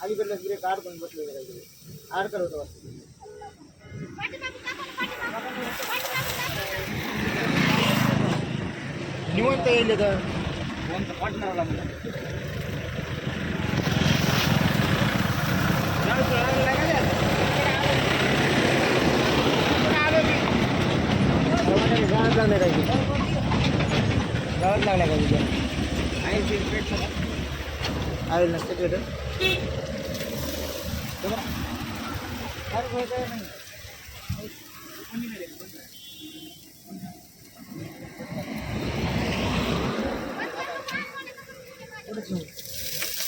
अलीकडल्याच break अडकून बसले अडकल होतं वाटतं. निवंत येईल तर गावात लागले काय गावात लागल्या काय तुझ्या आहे ना सेक्रेटर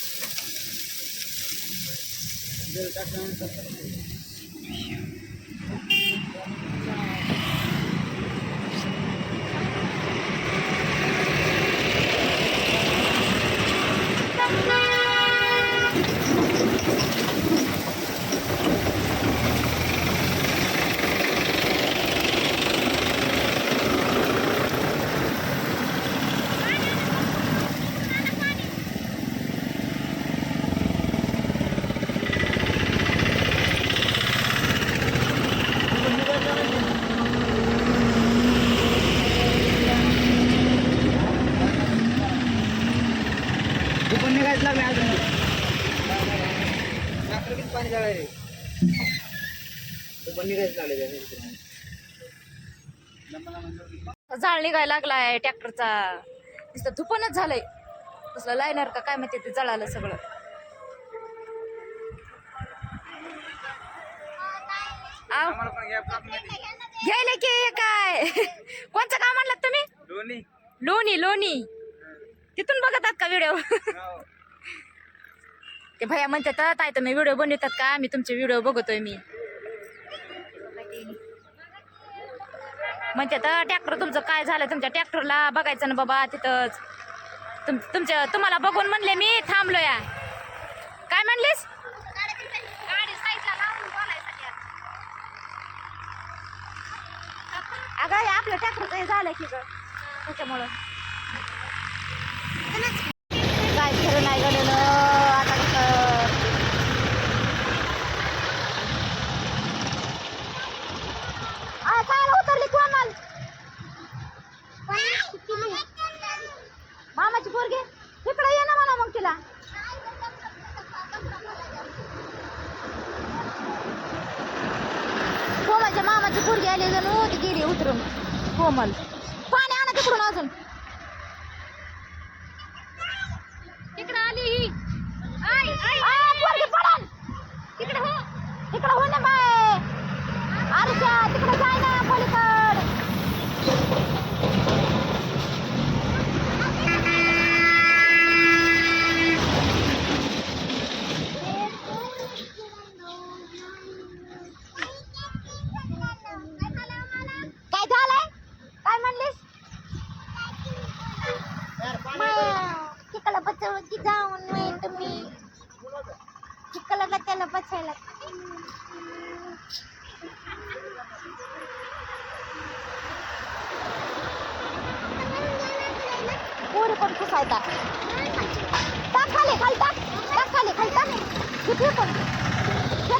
पण निघायच लागले अजून पण निघायच लागले जाळ निघायला लागलाय ट्रॅक्टरचा. नुसतं धुपणच झालंय. कसलं लायनर का काय माहिती ते जळालं सगळं. घ्यायला की हे काय? कोणचं काम आणलं तुम्ही? दोन्ही लोणी लोणी. तिथून बघतात का व्हिडिओ ते भैया म्हणतात ताई तुम्ही व्हिडिओ बनवतात का? मी तुमचे व्हिडिओ बघतोय मी. म्हणतात ट्रॅक्टर तुमचं काय झालं? तुमच्या ट्रॅक्टरला बघायचं ना बाबा तिथंच. तुम तुमच्या तुम्हाला बघून म्हणले मी थांबलो या काय म्हणलीस. अगं आपलं ट्रॅक्टरचं हे झालं की ग त्याच्यामुळं. काय खरं नाही घडलं आता कसं आ, काय उतरली कोमल मामाची पोरगी इकडे ये ना म्हणा मग तिला माझी पोरगी आली जणू ती गेली उतरून. कोमल. पाणी आणा तिकडून अजून तिकडे आली ही पोरगी पडन तिकडे हो तिकडे हो ना बाय आरुषा तिकडे जाय ना पलीकड काय झालंय काय म्हणलीस होती बचवची जाऊन तुम्ही चिखलाला त्याला बचायला पोरी पण पुसायचा टाक खाली खाली टाक. टाक खाली खाली टाक. किती पण.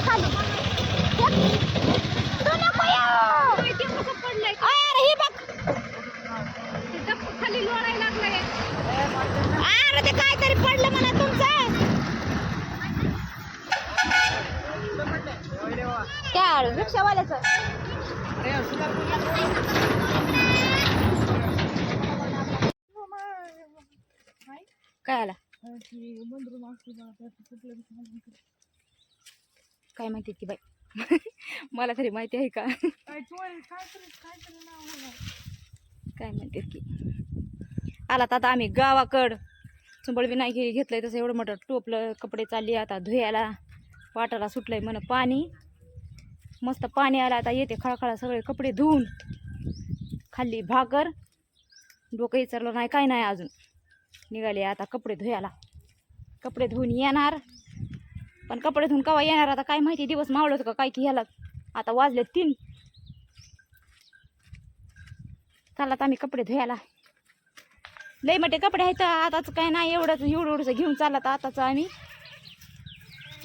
खाली टाक. तू नको येऊ. अरे ही बघ खाली लोळायला लागलाय अरे ते काहीतरी पडलं म्हणा तुमचं. त्या रिक्षावाल्याचं? काय आला? काय माहिती की बाई? मला तरी माहिती आहे का? काय माहिती की? आला तर आता आम्ही गावाकड. चुंबळ बी नाही घे- घेतलंय तसं एवढं मोठं टोपलं कपडे चालले आता धुयाला वाटाला सुटलंय म्हण पाणी. मस्त पाणी आलं आता येते खळखळा सगळे कपडे धुवून. खाल्ली भाकर. डोकं विचारलं नाही काय नाही अजून. निघाले आता कपडे धुयाला कपडे धुवून येणार. पण कपडे धुवून केव्हा येणार आता काय माहिती दिवस मावळत का काय की ह्याला. आता वाजले तीन. चाललात आम्ही कपडे धुयाला लय मोठे कपडे आहेत आताच काय नाही एवढंच एवढं एवढंच घेऊन चालत आताच आम्ही.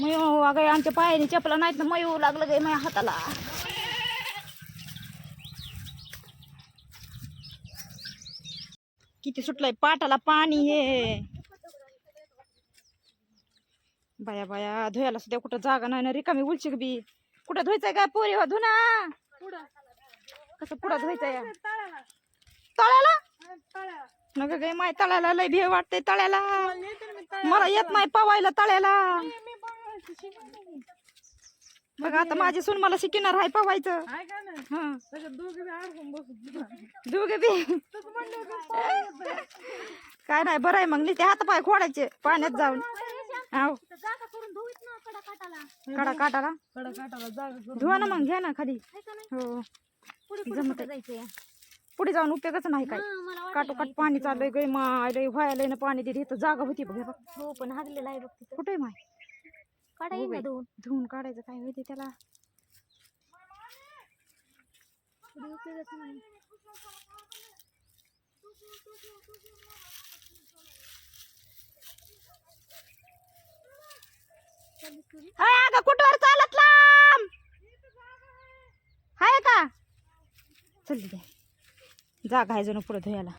मयू अगं आमच्या पायाने चपला नाहीत ना मयू लागलं गे माझ्या हाताला. किती सुटलंय पाटाला पाणी हे. बाया बाया धुयाला सुद्धा कुठं जागा नाही ना रिकामी उलची बी. कुठं धुवायचंय काय पोरी हो धुना कसं पुढं तळ्याला नग गे माय तळ्याला लय भीव वाटते तळ्याला. मला येत नाही पवायला तळ्याला. बघ आता माझी सून मला शिकणार आहे पवायचं. दोघे बी काय नाही बरं आहे मग नुसते हात पाय खोडायचे पाण्यात जाऊन. कडा काटाला धुवा ना मग घ्या ना खाली. हो. जमत पुढे जाऊन उपयोगच नाही काय. काटोकाट पाणी चाललंय गय माय लय व्हायला ना पाणी दिली इथं जागा होती बघ हे पण हागलेला आहे बघ कुठे माय? काढा येईल ना बाई. दोन धुवून काढायचं काय माहिती त्याला. पुढे उपयोगच नाही. हाय अगं कुठवर चालत लांब? हाय का? चल दे जागा आहे जणू पुढं धुयाला.